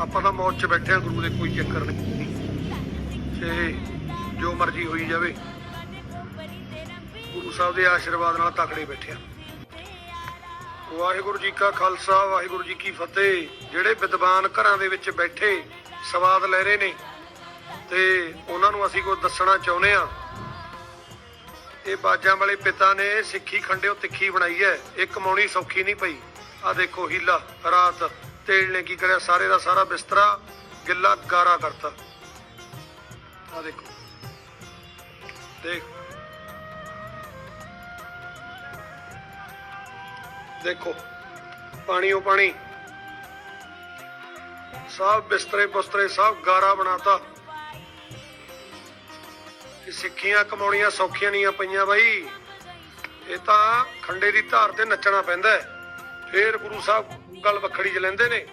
ਆਪਾਂ ਤਾਂ ਮੌਜ 'ਚ ਬੈਠੇ ਆ, ਗੁਰੂ ਦੇ ਕੋਈ ਚੱਕਰ ਨਹੀਂ। ਤੇ ਜੋ ਮਰਜ਼ੀ ਹੋਈ ਜਾਵੇ, ਗੁਰੂ ਸਾਹਿਬ ਦੇ ਆਸ਼ੀਰਵਾਦ ਨਾਲ ਤਕੜੇ ਬੈਠੇ ਆ। ਵਾਹਿਗੁਰੂ ਜੀ ਕਾ ਖਾਲਸਾ, ਵਾਹਿਗੁਰੂ ਜੀ ਕੀ ਫਤਿਹ। ਜਿਹੜੇ ਵਿਦਵਾਨ ਘਰਾਂ ਦੇ ਵਿੱਚ ਬੈਠੇ, ਸਵਾਦ ਲੈ ਰਹੇ ਨੇ, ਤੇ ਉਹਨਾਂ ਨੂੰ ਅਸੀਂ ਕੋਈ ਦੱਸਣਾ ਚਾਹੁੰਦੇ ਆ। ਇਹ ਬਾਜਾਂ ਵਾਲੇ ਪਿਤਾ ਨੇ ਸਿੱਖੀ ਖੰਡਿਓ ਤਿੱਖੀ ਬਣਾਈ ਹੈ। ਇਹ ਕਮਾਉਣੀ ਸੌਖੀ ਨਹੀਂ ਪਈ। ਆ ਦੇਖੋ ਹੀਲਾ, ਰਾਤ ਤੇਲ ਨੇ ਕੀ ਕਰਿਆ? ਸਾਰੇ ਦਾ ਸਾਰਾ ਬਿਸਤਰਾ ਗਿੱਲਾ ਗਾਰਾ ਕਰਤਾ। ਆ ਦੇਖੋ। ਦੇਖ। ਦੇਖੋ। ਪਾਣੀ ਉਹ ਪਾਣੀ। ਸਭ ਬਿਸਤਰੇ ਬੁਸਤਰੇ ਸਭ ਗਾਰਾ ਬਣਾਤਾ। ਕਿ ਸਿੱਖੀਆਂ ਕਮਾਉਣੀਆਂ ਸੌਖੀਆਂ ਨਹੀਂ ਪਈਆਂ ਬਾਈ। ਇਹ ਤਾਂ ਖੰਡੇ ਦੀ ਧਾਰ ਤੇ ਨੱਚਣਾ ਪੈਂਦਾ ਫੇਰ ਗੁਰੂ ਸਾਹਿਬ ਗੱਲ ਵੱਖਰੀ ਚ ਲੈਂਦੇ ਨੇ।